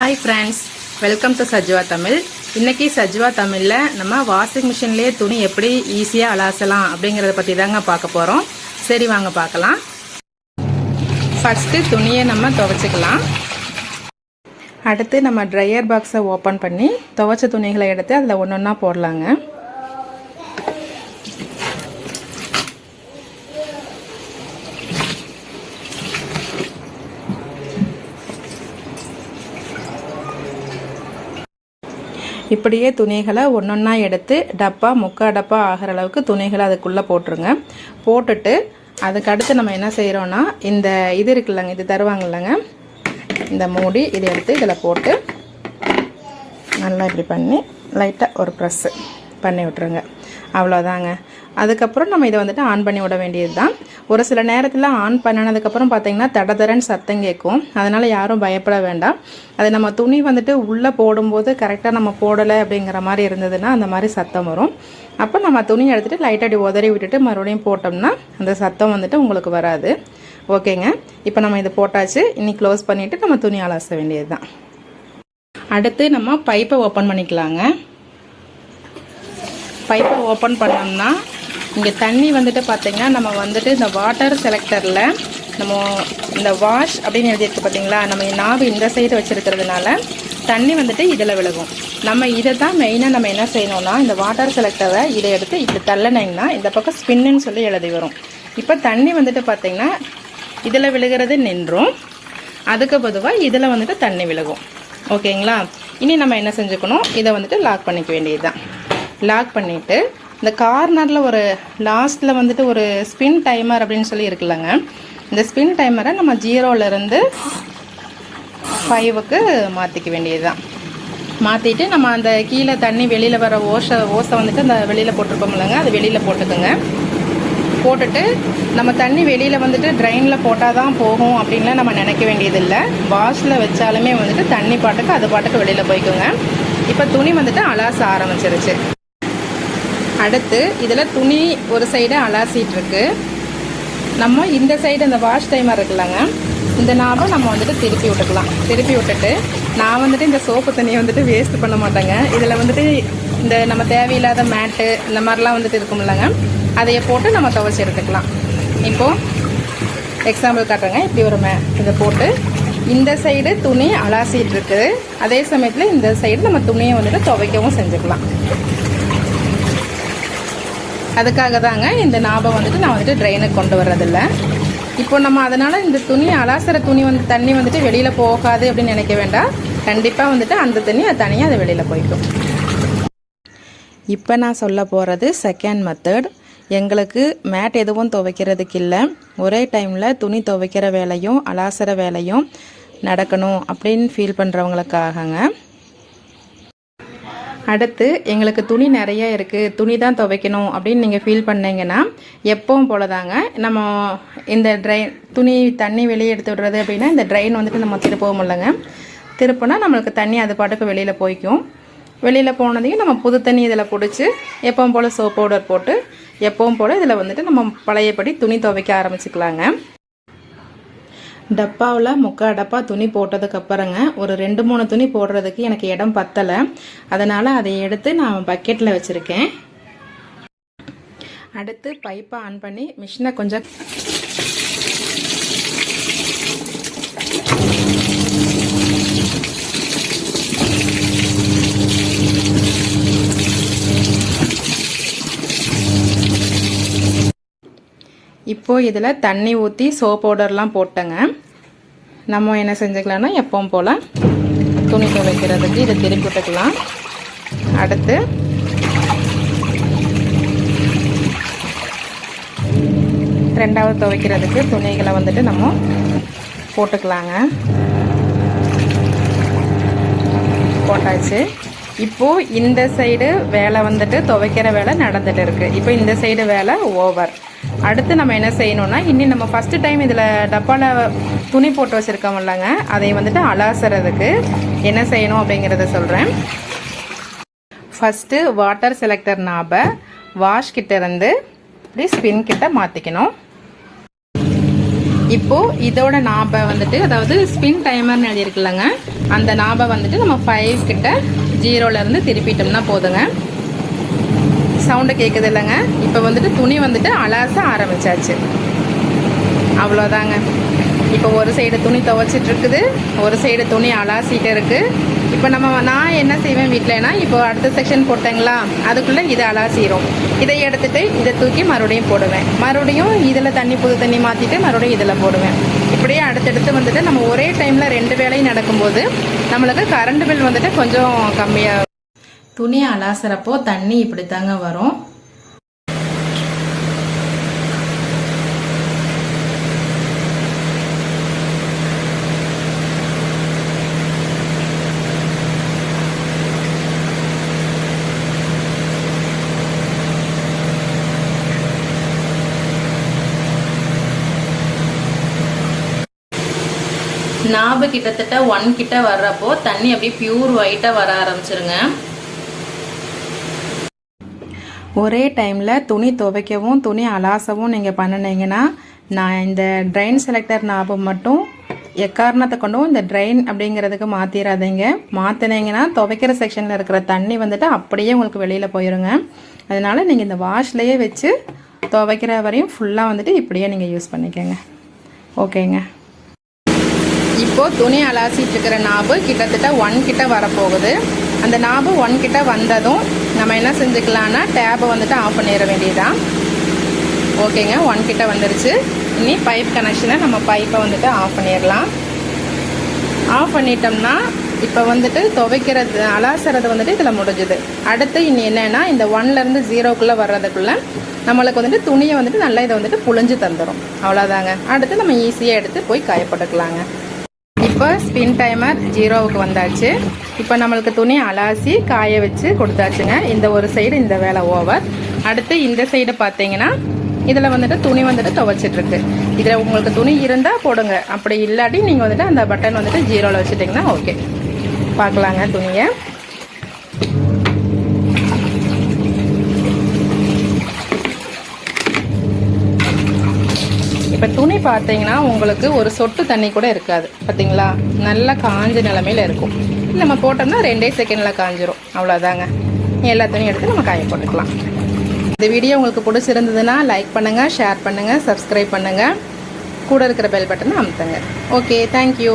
Hi friends welcome to Sajwa Tamil இன்னைக்கு சஜ்வா தமிழில் நம்ம வாஷிங் மிஷின்லேயே துணி எப்படி ஈஸியாக அலாசலாம் அப்படிங்கிறத பற்றி தாங்க பார்க்க போகிறோம் சரி வாங்க பார்க்கலாம். ஃபஸ்ட்டு துணியை நம்ம துவைச்சிக்கலாம். அடுத்து நம்ம ட்ரையர் பாக்ஸை ஓப்பன் பண்ணி துவைச்ச துணிகளை எடுத்து அதில் ஒன்று ஒன்றா போடலாங்க. இப்படியே துணிகளை ஒன்றொன்னா எடுத்து டப்பா முக்கால் டப்பா ஆகிற அளவுக்கு துணிகளை அதுக்குள்ளே போட்டுருங்க. போட்டுட்டு அதுக்கு அடுத்து நம்ம என்ன செய்கிறோன்னா இந்த இது இருக்குல்லங்க இது தருவாங்கல்லங்க இந்த மூடி இதை எடுத்து இதில் போட்டு நல்லா இப்படி பண்ணி லைட்டாக ஒரு ப்ரெஸ்ஸு பண்ணி விட்ருங்க அவ்வளோதாங்க அதுக்கப்புறம் நம்ம இதை வந்துட்டு ஆன் பண்ணி விட வேண்டியது தான் ஒரு சில நேரத்தில் ஆன் பண்ணினதுக்கப்புறம் பார்த்தீங்கன்னா தடதரன் சத்தம் கேட்கும். அதனால் யாரும் பயப்பட வேண்டாம். அது நம்ம துணி வந்துட்டு உள்ளே போடும்போது கரெக்டாக நம்ம போடலை அப்படிங்கிற மாதிரி இருந்ததுன்னா அந்த மாதிரி சத்தம் வரும். அப்போ நம்ம துணி எடுத்துகிட்டு லைட்டாக அப்படி உதறி விட்டுட்டு மறுபடியும் போட்டோம்னா அந்த சத்தம் வந்துட்டு உங்களுக்கு வராது. ஓகேங்க? இப்போ நம்ம இது போட்டாச்சு. இன்னைக்கு க்ளோஸ் பண்ணிவிட்டு நம்ம துணி அலச வேண்டியது தான் அடுத்து நம்ம பைப்பை ஓப்பன் பண்ணிக்கலாங்க. பைப்பை ஓப்பன் பண்ணோம்னா இங்கே தண்ணி வந்துட்டு பார்த்தீங்கன்னா நம்ம வந்துட்டு இந்த வாட்டர் செலக்டரில் நம்ம இந்த வாஷ் அப்படின்னு எழுதியிருக்கு பார்த்தீங்களா நம்ம நாவு இந்த சைடு வச்சுருக்கிறதுனால தண்ணி வந்துட்டு இதில் விழுகும். நம்ம இதை தான் மெயினாக நம்ம என்ன செய்யணும்னா இந்த வாட்டர் செலக்டரை இதை எடுத்து இப்படி தள்ளனைங்கன்னா இந்த பக்கம் ஸ்பின்னுன்னு சொல்லி எழுதி வரும். இப்போ தண்ணி வந்துட்டு பார்த்தீங்கன்னா இதில் விழுகிறது நின்றும். அதுக்கு பொதுவாக இதில் வந்துட்டு தண்ணி விழுகும். ஓகேங்களா? இனி நம்ம என்ன செஞ்சுக்கணும்? இதை வந்துட்டு லாக் பண்ணிக்க வேண்டியது தான் லாக் பண்ணிவிட்டு இந்த கார்னரில் ஒரு லாஸ்ட்டில் வந்துட்டு ஒரு ஸ்பின் டைமர் அப்படின்னு சொல்லி இருக்குல்லங்க. இந்த ஸ்பின் டைமரை நம்ம ஜீரோவிலேருந்து ஃபைவுக்கு மாற்றிக்க வேண்டியது தான் மாற்றிட்டு நம்ம அந்த கீழே தண்ணி வெளியில் வர ஓசை ஓசை வந்துட்டு அந்த வெளியில் போட்டிருப்போம் இல்லைங்க அது வெளியில் போட்டுக்குங்க. போட்டுட்டு நம்ம தண்ணி வெளியில் வந்துட்டு ட்ரைனில் போட்டால் தான் போகும் அப்படின்லாம் நம்ம நினைக்க வேண்டியதில்லை. வாஷில் வச்சாலுமே வந்துட்டு தண்ணி பாட்டுக்கு அது பாட்டுக்கு வெளியில் போய்க்குங்க. இப்போ துணி வந்துட்டு அலாச ஆரம்பிச்சிருச்சு. அடுத்து இதில் துணி ஒரு சைடு அலாசிகிட்டுருக்கு நம்ம இந்த சைடு இந்த வாஷ் டைமர் இருக்குல்லங்க. இந்த நாபை நம்ம வந்துட்டு திருப்பி விட்டுக்கலாம். திருப்பி விட்டுட்டு நான் வந்துட்டு இந்த சோப்பு தண்ணியை வந்துட்டு வேஸ்ட் பண்ண மாட்டேங்க. இதில் வந்துட்டு இந்த நம்ம தேவையில்லாத மேட்டு இந்த மாதிரிலாம் வந்துட்டு இருக்கும்லங்க. அதையே போட்டு நம்ம துவச்சி எடுத்துக்கலாம். இப்போது எக்ஸாம்பிள் காட்டுறேங்க. இப்படி ஒரு மே இதை போட்டு இந்த சைடு துணி அலாசிட்டு இருக்குது அதே சமயத்தில் இந்த சைடு நம்ம துணியை வந்துட்டு துவைக்கவும் செஞ்சுக்கலாம். அதுக்காக தாங்க இந்த ஞாபகம் வந்துட்டு நான் வந்துட்டு ட்ரெயினுக்கு கொண்டு வர்றதில்ல. இப்போ நம்ம அதனால் இந்த துணி அலாசர துணி வந்து தண்ணி வந்துட்டு வெளியில் போகாது அப்படின்னு நினைக்க வேண்டாம். கண்டிப்பாக வந்துட்டு அந்த தண்ணி அது தனியாக அது வெளியில் போய்க்கும். இப்போ நான் சொல்ல போகிறது செகண்ட் மெத்தட் எங்களுக்கு மேட் எதுவும் துவைக்கிறதுக்கு இல்லை. ஒரே டைமில் துணி துவைக்கிற வேலையும் அலாசர வேலையும் நடக்கணும் அப்படின்னு ஃபீல் பண்ணுறவங்களுக்காகங்க அடுத்து எங்களுக்கு துணி நிறைய இருக்குது துணி தான் துவைக்கணும் அப்படின்னு நீங்கள் ஃபீல் பண்ணீங்கன்னா எப்பவும் போல தாங்க நம்ம இந்த ட்ரைன் துணி தண்ணி வெளியே எடுத்து விடுறது அப்படின்னா இந்த ட்ரைன் வந்துட்டு நம்ம திருப்பவும் இல்லைங்க. திருப்பினா நம்மளுக்கு தண்ணி அது பாட்டுக்கு வெளியில் போய்க்கும். வெளியில் போனதையும் நம்ம புது தண்ணி இதில் பிடிச்சி எப்பவும் போல் சோப் பவுடர் போட்டு எப்பவும் போல் இதில் வந்துட்டு நம்ம பழையபடி துணி துவைக்க ஆரம்பிச்சுக்கலாங்க. டப்பாவில் முக்கால் டப்பா துணி போட்டதுக்கப்புறங்க ஒரு ரெண்டு மூணு துணி போடுறதுக்கு எனக்கு இடம் பத்தலை. அதனால் அதை எடுத்து நான் பக்கெட்டில் வச்சுருக்கேன். அடுத்து பைப்பை ஆன் பண்ணி மிஷினை கொஞ்சம் இப்போது இதில் தண்ணி ஊற்றி சோப் பவுடர்லாம் போட்டேங்க. நம்ம என்ன செஞ்சுக்கலாம்னா எப்பவும் போல் துணி துவைக்கிறதுக்கு இதை திருப்பி விட்டுக்கலாம். அடுத்து ரெண்டாவது துவைக்கிறதுக்கு துணிகளை வந்துட்டு நம்ம போட்டுக்கலாங்க. போட்டாச்சு. இப்போது இந்த சைடு வேலை வந்துட்டு துவைக்கிற வேலை நடந்துகிட்டு இருக்குது இப்போ இந்த சைடு வேலை ஓவர் அடுத்து நம்ம என்ன செய்யணும்னா இன்னும் நம்ம ஃபஸ்ட்டு டைம் இதில் டப்பாவில் துணி போட்டு வச்சுருக்கோம்லங்க அதை வந்துட்டு அலாசுறதுக்கு என்ன செய்யணும் அப்படிங்கிறத சொல்கிறேன் ஃபஸ்ட்டு வாட்டர் செலக்டர் நாபை வாஷ் கிட்டேருந்து இப்படி ஸ்பின் கிட்ட மாற்றிக்கணும் இப்போது இதோட நாபை வந்துட்டு அதாவது ஸ்பின் டைமர்னு எழுதியிருக்குல்லங்க அந்த நாபை வந்துட்டு நம்ம ஃபைவ் கிட்ட ஜீரோலேருந்து திருப்பிட்டோம்னா போதுங்க. சவுண்டு கேட்குது இல்லைங்க இப்போ வந்துட்டு துணி வந்துட்டு அலாச ஆரம்பிச்சாச்சு. அவ்வளோதாங்க. இப்போ ஒரு சைடு துணி துவைச்சிட்டு இருக்குது ஒரு சைடு துணி அலாசிட்டு இருக்குது இப்போ நம்ம நான் என்ன செய்வேன் வீட்டிலனா இப்போ அடுத்த செக்ஷன் போட்டேங்களா? அதுக்குள்ளே இதை அலாசிரும். இதை எடுத்துட்டு இதை தூக்கி மறுபடியும் போடுவேன். மறுபடியும் இதில் தண்ணி புது தண்ணி மாற்றிட்டு மறுபடியும் இதில் போடுவேன். இப்படியே அடுத்தடுத்து வந்துட்டு நம்ம ஒரே டைமில் ரெண்டு வேலையும் நடக்கும்போது நம்மளுக்கு கரண்ட் பில் வந்துட்டு கொஞ்சம் கம்மியாக துணி அலாசுறப்போ தண்ணி இப்படி தாங்க வரும். நாபு கிட்டத்தட்ட ஒன் கிட்ட வர்றப்போ தண்ணி அப்படியே பியூர் ஒயிட்டாக வர ஆரம்பிச்சிருங்க. ஒரே டைமில் துணி துவைக்கவும் துணி அலாசவும் நீங்கள் பண்ணினீங்கன்னா நான் இந்த ட்ரைன் செலக்டர் நாபம் மட்டும் எக்காரணத்தை கொண்டும் இந்த ட்ரைன் அப்படிங்கிறதுக்கு மாற்றிடாதீங்க மாற்றினீங்கன்னா துவைக்கிற செக்ஷனில் இருக்கிற தண்ணி வந்துட்டு அப்படியே உங்களுக்கு வெளியில் போயிருங்க. அதனால் நீங்கள் இந்த வாஷ்லேயே வச்சு துவைக்கிற வரையும் ஃபுல்லாக வந்துட்டு இப்படியே நீங்கள் யூஸ் பண்ணிக்கோங்க. ஓகேங்க. இப்போது துணி அலாசிட்டு இருக்கிற நாபு கிட்டத்தட்ட ஒன் கிட்ட வரப்போகுது. அந்த நாபு ஒன் கிட்ட வந்ததும் நம்ம என்ன செஞ்சுக்கலான்னா டேபை வந்துட்டு ஆஃப் பண்ணிட வேண்டியதான் ஓகேங்க ஒன் கிட்ட வந்துருச்சு. இனி பைப் கனெக்ஷனை நம்ம பைப்பை வந்துட்டு ஆஃப் பண்ணிடலாம். ஆஃப் பண்ணிட்டோம்னா இப்போ வந்துட்டு துவைக்கிறது அலாசுறது வந்துட்டு இதில் முடிஞ்சுது. அடுத்து இனி என்னென்னா இந்த ஒன்லேருந்து ஜீரோக்குள்ளே வர்றதுக்குள்ளே நம்மளுக்கு வந்துட்டு துணியை வந்துட்டு நல்லா இதை வந்துட்டு புழிஞ்சு தந்துடும் அவ்வளோதாங்க அடுத்து நம்ம ஈஸியாக எடுத்து போய் காயப்பட்டுக்கலாங்க இப்போ ஸ்பின் டைமர் ஜீரோவுக்கு வந்தாச்சு. இப்போ நம்மளுக்கு துணி அலாசி காய வச்சு கொடுத்தாச்சுங்க. இந்த ஒரு சைடு இந்த வேலை ஓவர் அடுத்து இந்த சைடு பார்த்தீங்கன்னா இதில் வந்துட்டு துணி வந்துட்டு துவைச்சிட்ருக்கு. இதில் உங்களுக்கு துணி இருந்தால் போடுங்க. அப்படி இல்லாட்டி நீங்கள் வந்துட்டு அந்த பட்டன் வந்துட்டு ஜீரோவில் வச்சுட்டிங்கன்னா ஓகே பார்க்கலாங்க துணியை. இப்போ துணி பார்த்தீங்கன்னா உங்களுக்கு ஒரு சொட்டு தண்ணி கூட இருக்காது. பார்த்தீங்களா நல்லா காஞ்ச நிலமையில இருக்கும். நம்ம போட்டோம்னா ரெண்டே செகண்டில் காஞ்சிரும். அவ்வளோதாங்க எல்லா துணியும் எடுத்து நம்ம காய போட்டுக்கலாம். இந்த வீடியோ உங்களுக்கு பிடிச்சிருந்ததுன்னா லைக் பண்ணுங்கள் ஷேர் பண்ணுங்கள் சப்ஸ்கிரைப் பண்ணுங்கள் கூட இருக்கிற பெல் பட்டனை அமுத்துங்க. Okay thank you